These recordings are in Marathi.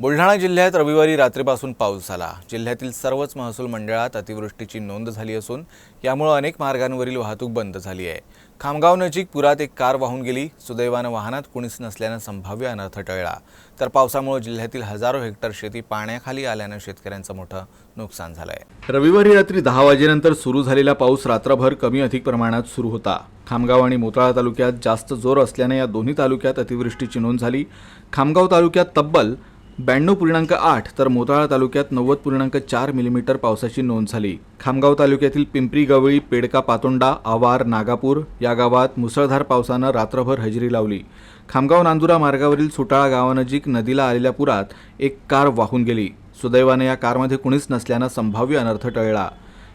बुलढाणा जिल्ह्यात रविवारी रात्रीपासून पाऊस झाला. जिल्ह्यातील सर्वच महसूल मंडळात अतिवृष्टीची नोंद झाली असून यामुळे अनेक मार्गांवरील वाहतूक बंद झाली आहे. खामगाव नजीक पुरात एक कार वाहून गेली. सुदैवानं वाहनात कुणीच नसल्यानं संभाव्य अनर्थ टळला. तर पावसामुळे जिल्ह्यातील हजारो हेक्टर शेती पाण्याखाली आल्यानं शेतकऱ्यांचं मोठं नुकसान झालं आहे रविवारी रात्री दहा वाजेनंतर सुरू झालेला पाऊस रात्रभर कमी अधिक प्रमाणात सुरू होता. खामगाव आणि मोताळा तालुक्यात जास्त जोर असल्याने या दोन्ही तालुक्यात अतिवृष्टीची नोंद झाली. खामगाव तालुक्यात तब्बल ब्याण्णव पूर्णांक आठ तर मोताळा तालुक्यात नव्वद पूर्णांक चार मिलीमीटर पावसाची नोंद झाली. खामगाव तालुक्यातील पिंपरी गवळी पेडका पातोंडा आवार नागापूर या गावात मुसळधार पावसानं रात्रभर हजेरी लावली. खामगाव नांदुरा मार्गावरील सुटाळा गावानजीक नदीला आलेल्या पुरात एक कार वाहून गेली. सुदैवाने या कारमध्ये कुणीच नसल्यानं संभाव्य अनर्थ टळला.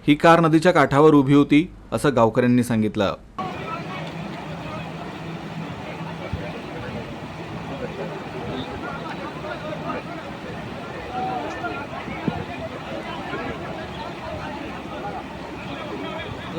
ही कार नदीच्या काठावर उभी होती असं गावकऱ्यांनी सांगितलं.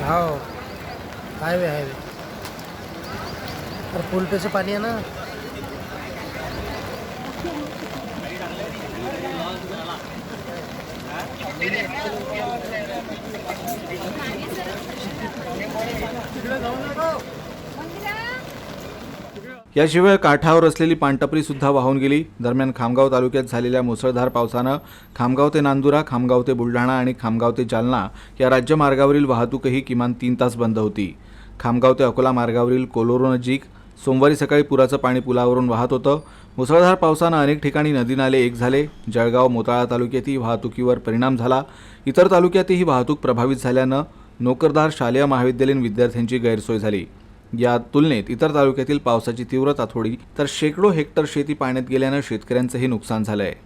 हो हायवे हायवे तर पुलटेचं पाणी आहे ना. तिकडे जाऊ नका. याशिवाय काठावर असलेली पाणटपरी सुद्धा वाहून गेली. दरम्यान खामगाव तालुक्यात झालेल्या मुसळधार पावसानं खामगाव ते नांदुरा खामगाव ते बुलढाणा आणि खामगाव ते जालना या राज्यमार्गावरील वाहतूकही किमान तीन तास बंद होती. खामगाव ते अकोला मार्गावरील कोलोरो नजीक सोमवारी सकाळी पुराचं पाणी पुलावरून वाहत होतं. मुसळधार पावसानं अनेक ठिकाणी नदी नाले एक झाले. जळगाव मोताळा तालुक्यातही वाहतुकीवर परिणाम झाला. इतर तालुक्यातही वाहतूक प्रभावित झाल्यानं नोकरदार शालेय महाविद्यालयीन विद्यार्थ्यांची गैरसोय झाली. या तुलनेत इतर तालुक्यातील पावसाची तीव्रता थोडी तर शेकडो हेक्टर शेती पाण्यात गेल्यानं शेतकऱ्यांचंही नुकसान झालं आहे